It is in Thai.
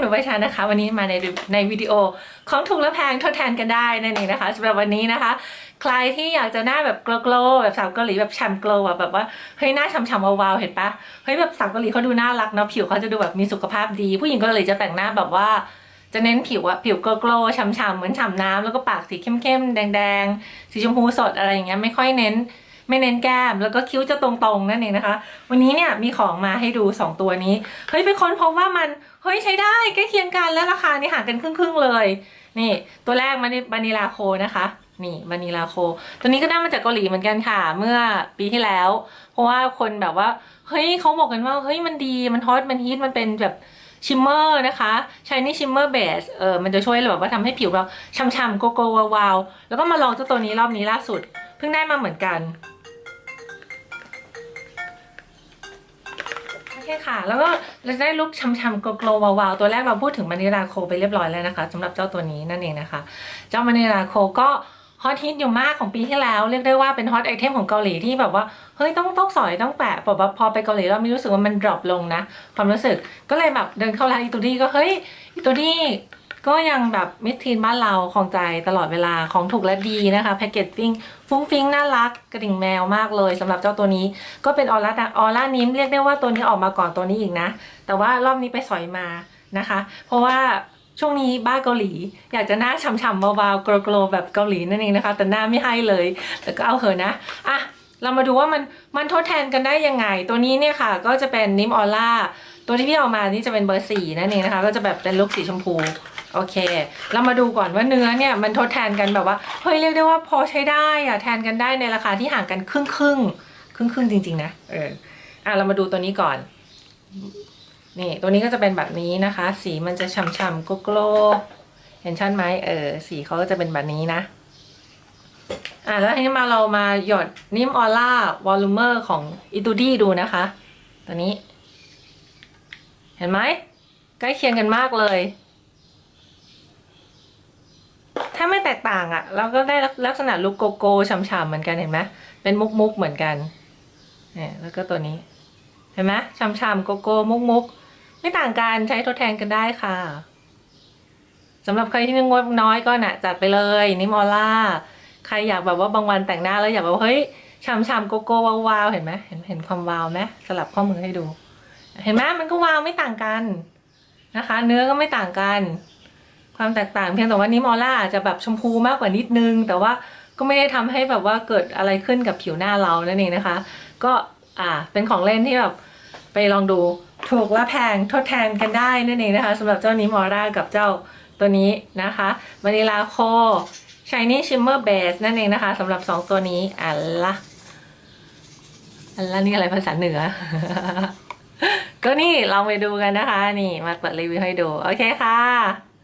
หนูใบชานะคะ วันนี้มาในในวิดีโอของถูกและแพงทดแทนกันได้นั่นเองนะคะสำหรับวันนี้นะคะ ใครที่อยากจะหน้าแบบโกลๆแบบสาวเกาหลีแบบฉ่ำโกลอะแบบว่าเฮ้ยหน้าฉ่ำๆวาวๆเห็นปะเฮ้ยแบบสาวเกาหลีเขาดูน่ารักเนาะผิวเขาจะดูแบบมีสุขภาพดี ผู้หญิงเกาหลีจะแต่งหน้าแบบว่าจะเน้นผิวอะผิวโกลๆฉ่ำๆเหมือนฉ่ำน้ำแล้วก็ปากสีเข้มๆแดงๆสีชมพูสดอะไรอย่างเงี้ยไม่ค่อยเน้น ไม่เน้นแก้ม แล้วก็คิ้วจะตรงๆนั่นเองนะคะ วันนี้เนี่ยมีของมาให้ดู 2 ตัวนี้ เฮ้ยไปค้นพบว่ามัน เฮ้ยใช้ได้ใกล้เคียงกันและราคานี่ห่างกันครึ่งๆเลย นี่ ตัวแรกมันบานิลาโคนะคะ นี่บานิลาโค ตัวนี้ก็ได้มาจากเกาหลีเหมือนกันค่ะ เมื่อปีที่แล้ว เพราะว่าคนแบบว่า เฮ้ยเขาบอกกันว่า เฮ้ยมันดี มันฮอต มันฮิต มันเป็นแบบชิมเมอร์นะคะใช้นี่ชิมเมอร์เบสเออมันจะช่วยแบบว่าทำให้ผิวเราช่ำๆโกโก้วาวๆ แล้วก็มาลองเจ้าตัวนี้รอบนี้ล่าสุด เพิ่งได้มาเหมือนกัน คค่ะ แล้วก็เราจะได้ลุคช้ำๆโกลๆวาวๆตัวแรกเราพูดถึงมานิลาโคไปเรียบร้อยแล้วนะคะสำหรับเจ้าตัวนี้นั่นเองนะคะ เจ้ามานิลาโคก็ฮอตฮิตอยู่มากของปีที่แล้ว เรียกได้ว่าเป็นฮอตไอเทมของเกาหลีที่แบบว่าเฮ้ยต้องต้องสอยต้องแปะแบบว่าพอไปเกาหลีเราไม่รู้สึกว่ามันดรอปลงนะ ความรู้สึกก็เลยแบบเดินเข้าร้านอีตูดี้ก็เฮ้ยอีตูดี้ ก็ยังแบบมิสทีนบ้านเราของใจตลอดเวลาของถูกและดีนะคะแพคเกจจิ้งฟุ้งฟิ้งน่ารักกระดิ่งแมวมากเลยสำหรับเจ้าตัวนี้ก็เป็นออร่าออร่านิมเรียกได้ว่าตัวนี้ออกมาก่อนตัวนี้อีกนะ แต่ว่ารอบนี้ไปสอยมานะคะ เพราะว่าช่วงนี้บ้าเกาหลี อยากจะหน้าฉ่ำๆเบาๆโกลๆแบบเกาหลีนั่นเองนะคะ แต่หน้าไม่ให้เลยแต่ก็เอาเหอะนะอะเรามาดูว่ามันมันทดแทนกันได้ยังไง ตัวนี้เนี่ยค่ะ ก็จะเป็นนิมออร่าตัวที่พี่เอามานี่จะเป็นเบอร์สี่นั่นเองนะคะ ก็จะแบบเป็นลุคสีชมพู โอเค เรามาดูก่อนว่าเนื้อเนี่ยมันทดแทนกันแบบว่า เฮ้ยเรียกได้ว่าพอใช้ได้อะแทนกันได้ในราคาที่ห่างกันครึ่งครึ่งครึ่งครึ่งจริง ๆ นะ เออ อะเรามาดูตัวนี้ก่อน นี่ตัวนี้ก็จะเป็นแบบนี้นะคะ สีมันจะฉ่ำๆโกโกลเห็นชัดไหมเออ สีเขาก็จะเป็นแบบนี้นะ อะแล้วทีนี้มาเรามาหยดนิมออร่าวอลลุ่เมอร์ของอิตูดี้ดูนะคะ ตัวนี้ เห็นไหมใกล้เคียงกันมากเลย ถ้าไม่แตกต่างอะ่ะ เราก็ได้ลักษณะลุคโกโก้ฉ่ำๆเหมือนกันเห็นไหมเป็นมุกมุกๆเหมือนกันเนี่ยแล้วก็ตัวนี้เห็นไหมฉ่ำๆโกโก้มุกมุกๆไม่ต่างกันใช้ทดแทนกันได้ค่ะสำหรับใครที่งบน้อยก็น่ะ จัดไปเลยนิมออร่าใครอยากแบบว่าบางวันแต่งหน้าแล้วอยากแบบเฮ้ยฉ่ำๆโกโก้วาวๆเห็นไหมเห็นเห็นความวาวไหมสลับข้อมือให้ดู เห็นไหมมันก็วาวไม่ต่างกันนะคะ เนื้อก็ไม่ต่างกัน ความแตกต่างเพียงแต่ว่านิมออร่าอาจจะแบบชมพูมากกว่านิดนึง แต่ว่าก็ไม่ได้ทำให้แบบว่าเกิดอะไรขึ้นกับผิวหน้าเรานั่นเองนะคะ ก็อ่าเป็นของเล่นที่แบบไปลองดูถูกและแพงทดแทนกันได้นั่นเองนะคะสำหรับเจ้านิมออร่ากับเจ้าตัวนี้นะคะวานิลาโคชายนี่ชิมเมอร์เบสนั่นเองนะคะสำหรับ 2 ตัวนี้อันละอันละนี่อะไรภาษาเหนือ ก็นี่ลองไปดูกันนะคะ นี่มาเปิดรีวิวให้ดู โอเคค่ะ